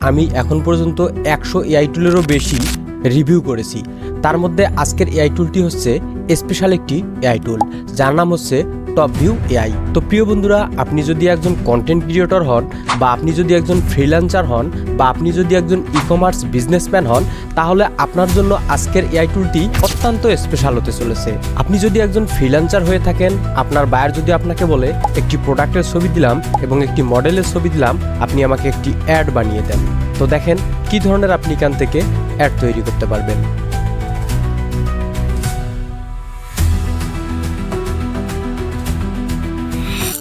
আমি এখন পর্যন্ত একশো এআই টুলেরও বেশি রিভিউ করেছি। তার মধ্যে আজকের এআই টুলটি হচ্ছে স্পেশাল একটি এআই টুল, যার নাম হচ্ছে টপ ভিউ এআই তো প্রিয় বন্ধুরা, আপনি যদি একজন কন্টেন্ট ক্রিয়েটর হন বা আপনি যদি একজন ফ্রিল্যান্সার হন বা আপনি যদি একজন ই কমার্স বিজনেসম্যান হন, তাহলে আপনার জন্য আজকের এআই টুলটি অত্যন্ত স্পেশাল হতে চলেছে। আপনি যদি একজন ফ্রিল্যান্সার হয়ে থাকেন, আপনার বায়ার যদি আপনাকে বলে, একটি প্রোডাক্টের ছবি দিলাম এবং একটি মডেলের ছবি দিলাম, আপনি আমাকে একটি অ্যাড বানিয়ে দেন। তো দেখেন, কি ধরনের আপনি এখান থেকে অ্যাড তৈরি করতে পারবেন।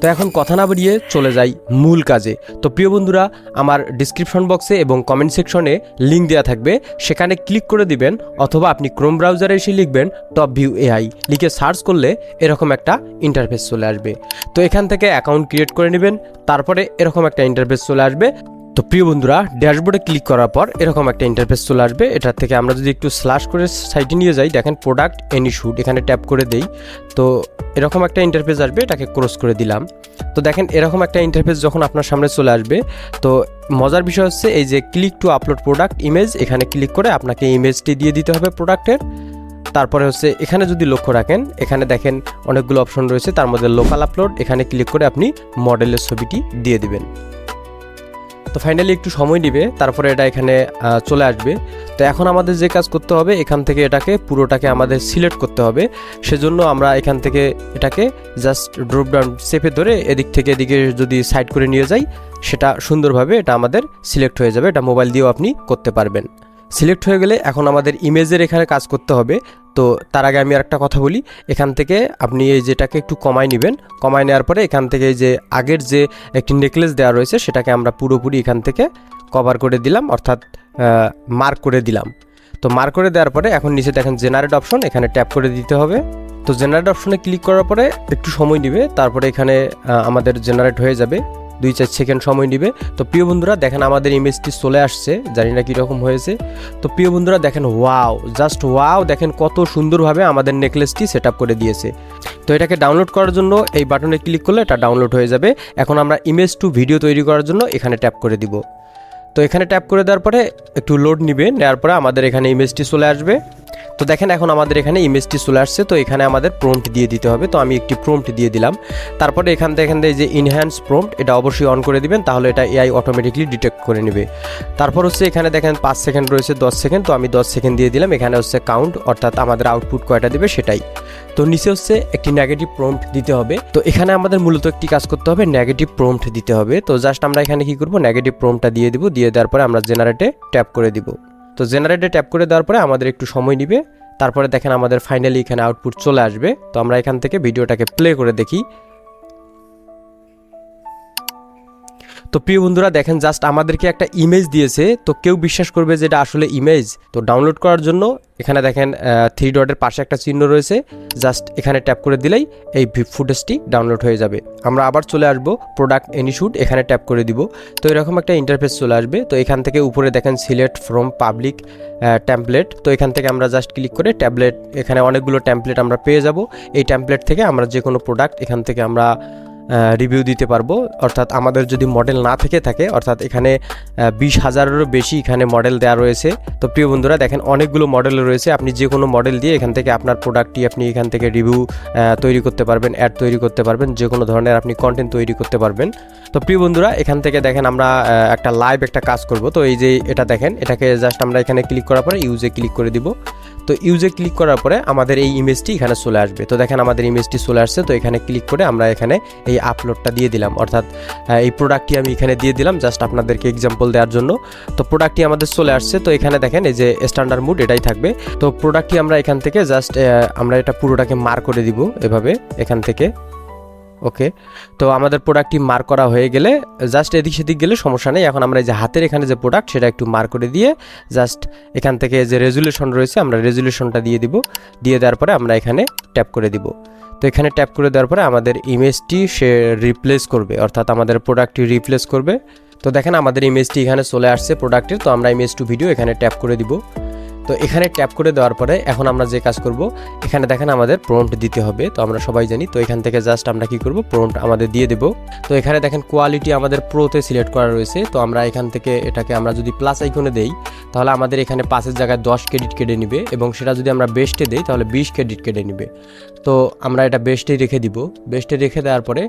তো এখন কথা না বাড়িয়ে চলে যাই মূল কাজে। তো প্রিয় বন্ধুরা, আমার ডিসক্রিপশন বক্সে এবং কমেন্ট সেকশনে লিঙ্ক দেওয়া থাকবে। সেখানে ক্লিক করে দিবেন অথবা আপনি ক্রোম ব্রাউজারে এসে লিখবেন টপ ভিউ এআই লিখে সার্চ করলে এরকম একটা ইন্টারফেস চলে আসবে। তো এখান থেকে অ্যাকাউন্ট ক্রিয়েট করে নেবেন। তারপরে এরকম একটা ইন্টারফেস চলে আসবে। তো প্রিয় বন্ধুরা, ড্যাশবোর্ডে ক্লিক করার পর এরকম একটা ইন্টারফেস চলে আসবে। এটার থেকে আমরা যদি একটু স্ল্যাশ করে সাইটে নিয়ে যাই, দেখেন প্রোডাক্ট এনি শুট এখানে ট্যাপ করে দেই। তো এরকম একটা ইন্টারফেস আসবে, এটাকে ক্রস করে দিলাম। তো দেখেন এরকম একটা ইন্টারফেস যখন আপনার সামনে চলে আসবে, তো মজার বিষয় হচ্ছে এই যে click to upload product image এখানে ক্লিক করে আপনাকে ইমেজটি দিয়ে দিতে হবে প্রোডাক্টের তারপরে হচ্ছে এখানে যদি লক্ষ্য রাখেন, এখানে দেখেন অনেকগুলো অপশন রয়েছে, তার মধ্যে লোকাল আপলোড এখানে ক্লিক করে আপনি মডেলের ছবিটি দিয়ে দিবেন। তো ফাইনালি একটু সময় নেবে, তারপরে এটা এখানে চলে আসবে। তো এখন আমাদের যে কাজ করতে হবে, এখান থেকে এটাকে, পুরোটাকে আমাদের সিলেক্ট করতে হবে। সেজন্য আমরা এখান থেকে এটাকে জাস্ট ড্রপ ডাউন চেপে ধরে এদিক থেকে এদিকে যদি সাইড করে নিয়ে যাই, সেটা সুন্দরভাবে এটা আমাদের সিলেক্ট হয়ে যাবে। এটা মোবাইল দিয়েও আপনি করতে পারবেন। সিলেক্ট হয়ে গেলে এখন আমাদের ইমেজের এখানে কাজ করতে হবে। তো তার আগে আমি আরেকটা কথা বলি। এখান থেকে আপনি এই যেটাকে একটু কমায় নেবেন, কমায় নেওয়ার পরে এখান থেকে এই যে আগের যে একটি নেকলেস দেওয়া রয়েছে, সেটাকে আমরা পুরোপুরি এখান থেকে কভার করে দিলাম, অর্থাৎ মার্ক করে দিলাম। তো মার্ক করে দেওয়ার পরে এখন নিচে দেখেন জেনারেট অপশন এখানে ট্যাপ করে দিতে হবে। তো জেনারেট অপশনে ক্লিক করার পরে একটু সময় নেবে, তারপরে এখানে আমাদের জেনারেট হয়ে যাবে। দুই চার সেকেন্ড সময় নেবে। তো প্রিয় বন্ধুরা, দেখেন আমাদের ইমেজটি চলে আসছে, জানি না কীরকম হয়েছে। তো প্রিয় বন্ধুরা, দেখেন ওয়াও, জাস্ট ওয়াও, দেখেন কত সুন্দরভাবে আমাদের নেকলেসটি সেট করে দিয়েছে। তো এটাকে ডাউনলোড করার জন্য এই বাটনে ক্লিক করলে এটা ডাউনলোড হয়ে যাবে। এখন আমরা ইমেজ টু ভিডিও তৈরি করার জন্য এখানে ট্যাপ করে দিব। তো এখানে ট্যাপ করে দেওয়ার পরে একটু লোড নিবে, নেওয়ার পরে আমাদের এখানে ইমেজটি চলে আসবে। তো দেখেন এখন আমাদের এখানে ইমেজটি চলে আসছে, তো এখানে আমাদের প্রম্পট দিয়ে দিতে হবে। তো আমি একটি প্রম্পট দিয়ে দিলাম। তারপরে এখান থেকে এখান থেকে যে ইনহ্যান্স প্রম্পট এটা অবশ্যই অন করে দিবেন, তাহলে এটা এআই অটোমেটিকলি ডিটেক্ট করে নেবে। তারপর হচ্ছে এখানে দেখেন পাঁচ সেকেন্ড রয়েছে, দশ সেকেন্ড তো আমি দশ সেকেন্ড দিয়ে দিলাম। এখানে হচ্ছে কাউন্ট অর্থাৎ আমাদের আউটপুট কয়টা দেবে সেটাই। তো নিচে হচ্ছে একটি নেগেটিভ প্রম্পট দিতে হবে। তো এখানে আমাদের মূলত একটি কাজ করতে হবে নেগেটিভ প্রম্পট দিতে হবে। তো জাস্ট আমরা এখানে কি করব নেগেটিভ প্রম্পটটা দিয়ে দিব, দিয়ে দেওয়ার পরে আমরা জেনারেটে ট্যাপ করে দিব। তো জেনারেটে ট্যাপ করে দেওয়ার পরে আমাদের একটু সময় নিবে। তারপরে দেখেন আমাদের ফাইনালি এখানে আউটপুট চলে আসবে। তো আমরা এখান থেকে ভিডিওটাকে প্লে করে দেখি। তো প্রিয় বন্ধুরা, দেখেন জাস্ট আমাদেরকে একটা ইমেজ দিয়েছে। তো কেউ বিশ্বাস করবে যে এটা আসলে ইমেজ তো ডাউনলোড করার জন্য এখানে দেখেন থ্রি ডটের পাশে একটা চিহ্ন রয়েছে। জাস্ট এখানে ট্যাপ করে দিলেই এই ফুটেজটি ডাউনলোড হয়ে যাবে। আমরা আবার চলে আসব প্রোডাক্ট এনি শুট এখানে ট্যাপ করে দিব। তো এরকম একটা ইন্টারফেস চলে আসবে। তো এখান থেকে উপরে দেখেন সিলেক্ট ফ্রম পাবলিক ট্যাম্পলেট তো এখান থেকে আমরা জাস্ট ক্লিক করে ট্যাবলেট এখানে অনেকগুলো ট্যাম্পলেট আমরা পেয়ে যাব। এই ট্যাম্পলেট থেকে আমরা যে কোনো প্রোডাক্ট এখান থেকে আমরা রিভিউ দিতে পারব। অর্থাৎ আমাদের যদি মডেল না থেকে থাকে, অর্থাৎ এখানে বিশ হাজারেরও বেশি এখানে মডেল দেওয়া রয়েছে। তো প্রিয় বন্ধুরা, দেখেন অনেকগুলো মডেল রয়েছে। আপনি যে কোনো মডেল দিয়ে এখান থেকে আপনার প্রোডাক্টটি আপনি এখান থেকে রিভিউ তৈরি করতে পারবেন অ্যাড তৈরি করতে পারবেন যে কোনো ধরনের আপনি কন্টেন্ট তৈরি করতে পারবেন। তো প্রিয় বন্ধুরা, এখান থেকে দেখেন আমরা একটা লাইভ একটা কাজ করব। তো এই যে এটা দেখেন, এটাকে জাস্ট আমরা এখানে ক্লিক করার পরে ইউজে ক্লিক করে দিব। তো ইউজে ক্লিক করার পরে আমাদের এই ইমেজটি এখানে চলে আসবে। তো দেখেন আমাদের ইমেজটি চলে আসছে, তো এখানে ক্লিক করে আমরা এখানে এই আপলোডটা দিয়ে দিলাম। অর্থাৎ এই প্রোডাক্টটি আমি এখানে দিয়ে দিলাম জাস্ট আপনাদেরকে এক্সাম্পল দেওয়ার জন্য। তো প্রোডাক্টটি আমাদের চলে আসছে, তো এখানে দেখেন এই যে স্ট্যান্ডার্ড মুড এটাই থাকবে। তো প্রোডাক্টটি আমরা এখান থেকে জাস্ট আমরা এটা পুরোটাকে মার করে দিব এভাবে, এখান থেকে। ওকে তো আমাদের প্রোডাক্টটি মার করা হয়ে গেলে জাস্ট এদিক সেদিক গেলে সমস্যা নেই। এখন আমরা এই যে হাতের এখানে যে প্রোডাক্ট সেটা একটু মার করে দিয়ে জাস্ট এখান থেকে যে রেজুলেশন রয়েছে, আমরা রেজুলেশনটা দিয়ে দিব। দিয়ে দেওয়ার পরে আমরা এখানে ট্যাপ করে দিব। তো এখানে ট্যাপ করে দেওয়ার পরে আমাদের ইমেজটি সে রিপ্লেস করবে, অর্থাৎ আমাদের প্রোডাক্টটি রিপ্লেস করবে। তো দেখেন আমাদের ইমেজটি এখানে চলে আসছে প্রোডাক্টের তো আমরা ইমেজ টু ভিডিও এখানে ট্যাপ করে দিব। তো এখানে ট্যাপ করে দেওয়ার পরে এখন আমরা যে কাজ করব, এখানে দেখেন আমাদের প্রম্পট দিতে হবে, তো আমরা সবাই জানি, তো এখান থেকে জাস্ট আমরা কি করব প্রম্পট আমাদের দিয়ে দেব। তো এখানে দেখেন কোয়ালিটি আমাদের প্রোতে সিলেক্ট করা রয়েছে, তো আমরা এখান থেকে এটাকে আমরা যদি প্লাস আইকনে দেই, তাহলে আমাদের এখানে পাঁচের জায়গায় দশ ক্রেডিট কেটে নিবে এবং সেটা যদি আমরা বেস্টে দেই, তাহলে বিশ ক্রেডিট কেটে নিবে। তো আমরা এটা বেস্টে রেখে দিব। বেস্টে রেখে দেওয়ার পরে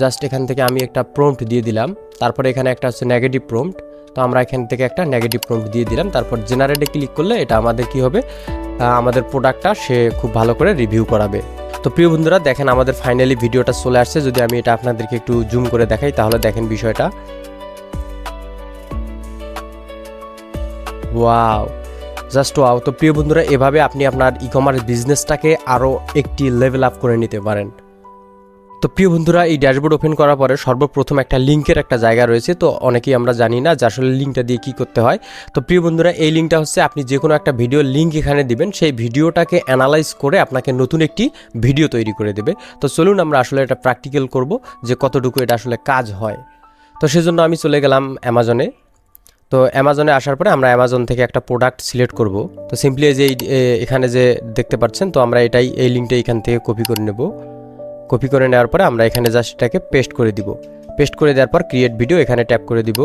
জাস্ট এখান থেকে আমি একটা প্রম্পট দিয়ে দিলাম, তারপরে এখানে একটা হচ্ছে নেগেটিভ প্রম্পট তো আমরা এখান থেকে একটা নেগেটিভ প্রম্পট দিয়ে দিলাম। তারপর জেনারেটে ক্লিক করলে এটা আমাদের কি হবে? আমাদের প্রোডাক্টটা সে খুব ভালো করে রিভিউ করাবে। তো প্রিয় বন্ধুরা, দেখেন আমাদের ফাইনালি ভিডিওটা চলে আসছে। যদি আমি এটা আপনাদেরকে একটু জুম করে দেখাই, তাহলে দেখেন বিষয়টা। ওয়াও জাস্ট ওয়াও তো প্রিয় বন্ধুরা, এভাবে আপনি আপনার ই কমার্স বিজনেসটাকে আরও একটি লেভেল আপ করে নিতে পারেন। তো প্রিয় বন্ধুরা, এই ড্যাশবোর্ড ওপেন করার পরে সর্বপ্রথম একটা লিঙ্কের একটা জায়গা রয়েছে। তো অনেকেই আমরা জানি না যে আসলে লিঙ্কটা দিয়ে কী করতে হয়। তো প্রিয় বন্ধুরা, এই লিঙ্কটা হচ্ছে আপনি যে কোনো একটা ভিডিও লিঙ্ক এখানে দিবেন। সেই ভিডিওটাকে অ্যানালাইজ করে আপনাকে নতুন একটি ভিডিও তৈরি করে দেবে। তো চলুন আমরা আসলে এটা প্র্যাকটিক্যাল করব যে কতটুকু এটা আসলে কাজ হয়। তো সেজন্য আমি চলে গেলাম অ্যামাজনে তো অ্যামাজনে আসার পরে আমরা অ্যামাজন থেকে একটা প্রোডাক্ট সিলেক্ট করব। তো সিম্পলি যে এখানে যে দেখতে পাচ্ছেন, তো আমরা এটাই, এই লিঙ্কটা এখান থেকে কপি করে নেব। কপি করে নেওয়ার পরে আমরা এখানে জাস্ট এটাকে পেস্ট করে দিব। পেস্ট করে দেওয়ার পর ক্রিয়েট ভিডিও এখানে ট্যাপ করে দিব।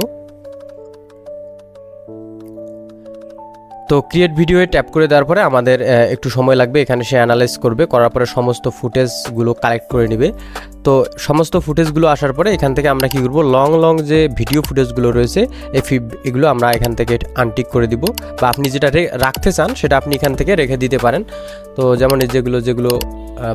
তো ক্রিয়েট ভিডিওয়ে ট্যাপ করে দেওয়ার পরে আমাদের একটু সময় লাগবে, এখানে সে অ্যানালাইজ করবে, করার পরে সমস্ত ফুটেজগুলো কালেক্ট করে নেবে। তো সমস্ত ফুটেজগুলো আসার পরে এখান থেকে আমরা কি করব লং লং যে ভিডিও ফুটেজগুলো রয়েছে, এই এগুলো আমরা এখান থেকে আনটিক করে দিব। বা আপনি যেটা রাখতে চান, সেটা আপনি এখান থেকে রেখে দিতে পারেন। তো যেমন যেগুলো যেগুলো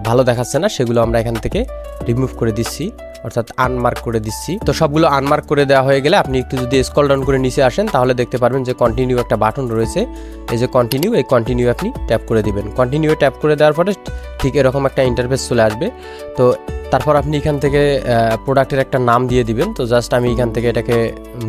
ভালো দেখাচ্ছে না, সেগুলো আমরা এখান থেকে রিমুভ করে দিচ্ছি, অর্থাৎ আনমার্ক করে দিচ্ছি। তো সবগুলো আনমার্ক করে দেওয়া হয়ে গেলে আপনি একটু যদি স্কল ডাউন করে নিচে আসেন, তাহলে দেখতে পারবেন যে কন্টিনিউ একটা বাটন রয়েছে। এই যে কন্টিনিউ এই কন্টিনিউ আপনি ট্যাপ করে দিবেন। কন্টিনিউ ট্যাপ করে দেওয়ার পরে ঠিক এরকম একটা ইন্টারফেস চলে আসবে। তো তারপর আপনি এখান থেকে প্রোডাক্টের একটা নাম দিয়ে দিবেন। তো জাস্ট আমি এখান থেকে এটাকে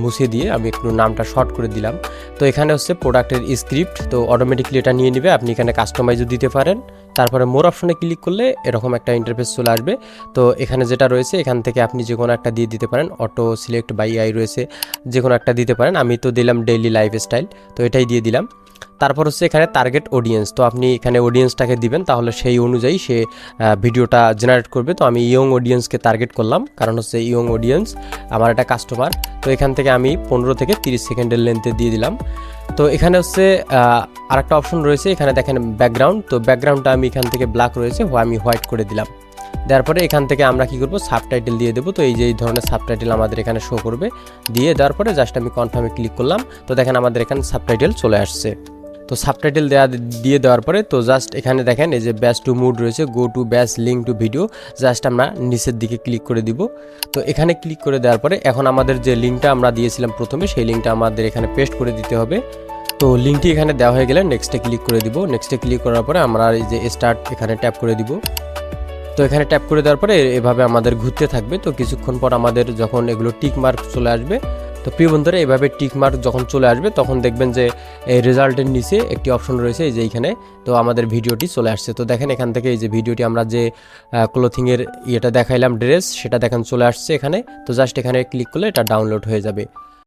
মুছে দিয়ে আমি একটু নামটা শর্ট করে দিলাম। তো এখানে হচ্ছে প্রোডাক্টের স্ক্রিপ্ট তো অটোমেটিকলি এটা নিয়ে নেবে। আপনি এখানে কাস্টমাইজও দিতে পারেন। তারপরে মোর অপশনে ক্লিক করলে এরকম একটা ইন্টারফেস চলে আসবে। তো এখানে যেটা রয়েছে, এখান থেকে আপনি যে কোনো একটা দিয়ে দিতে পারেন। অটো সিলেক্ট বাই আই রয়েছে, যে কোনো একটা দিতে পারেন। আমি তো দিলাম ডেইলি লাইফ স্টাইল তো এটাই দিয়ে দিলাম। তারপর হচ্ছে এখানে টার্গেট অডিয়েন্স তো আপনি এখানে অডিয়েন্সটাকে দিবেন, তাহলে সেই অনুযায়ী সে ভিডিওটা জেনারেট করবে। তো আমি ইয়ং অডিয়েন্সকে টার্গেট করলাম, কারণ হচ্ছে ইয়ং অডিয়েন্স আমার একটা কাস্টমার তো এখান থেকে আমি পনেরো থেকে তিরিশ সেকেন্ডের লেন্থে দিয়ে দিলাম। তো এখানে হচ্ছে আর একটা অপশন রয়েছে, এখানে দেখেন ব্যাকগ্রাউন্ড তো ব্যাকগ্রাউন্ডটা আমি এখান থেকে ব্ল্যাক রয়েছে আমি হোয়াইট করে দিলাম। দেওয়ার পরে এখান থেকে আমরা কি করব সাবটাইটেল দিয়ে দেবো। তো এই যে এই ধরনের সাবটাইটেল আমাদের এখানে শো করবে। দিয়ে দেওয়ার পরে জাস্ট আমি কনফার্মে ক্লিক করলাম। তো দেখেন আমাদের এখানে সাবটাইটেল চলে আসছে। তো সাবটাইটেল দেওয়া দিয়ে দেওয়ার পরে তো জাস্ট এখানে দেখেন এই যে ব্যাস টু মুড রয়েছে go to base link to video just আমরা নিচের দিকে ক্লিক করে দিব। তো এখানে ক্লিক করে দেওয়ার পরে এখন আমাদের যে লিঙ্কটা আমরা দিয়েছিলাম প্রথমে, সেই লিঙ্কটা আমাদের এখানে পেস্ট করে দিতে হবে। তো লিঙ্কটি এখানে দেওয়া হয়ে গেলে নেক্সটে ক্লিক করে দিব। নেক্সটে ক্লিক করার পরে আমরা এই যে স্টার্ট এখানে ট্যাপ করে দিব। তো এখানে ট্যাপ করে দেওয়ার পরে এভাবে আমাদের ঘুরতে থাকবে। তো কিছুক্ষণ পর আমাদের যখন এগুলো টিক মার্ক চলে আসবে, তো প্রিয় বন্ধুরা, এভাবে টিক মার্ক যখন চলে আসবে, তখন দেখবেন যে এই রেজাল্টের নিচে একটি অপশন রয়েছে এই যে এইখানে। তো আমাদের ভিডিওটি চলে আসছে। তো দেখেন এখান থেকে এই যে ভিডিওটি আমরা যে ক্লোথিংয়ের ইয়েটা দেখাইলাম ড্রেস সেটা দেখেন চলে আসছে এখানে। তো জাস্ট এখানে ক্লিক করলে এটা ডাউনলোড হয়ে যাবে।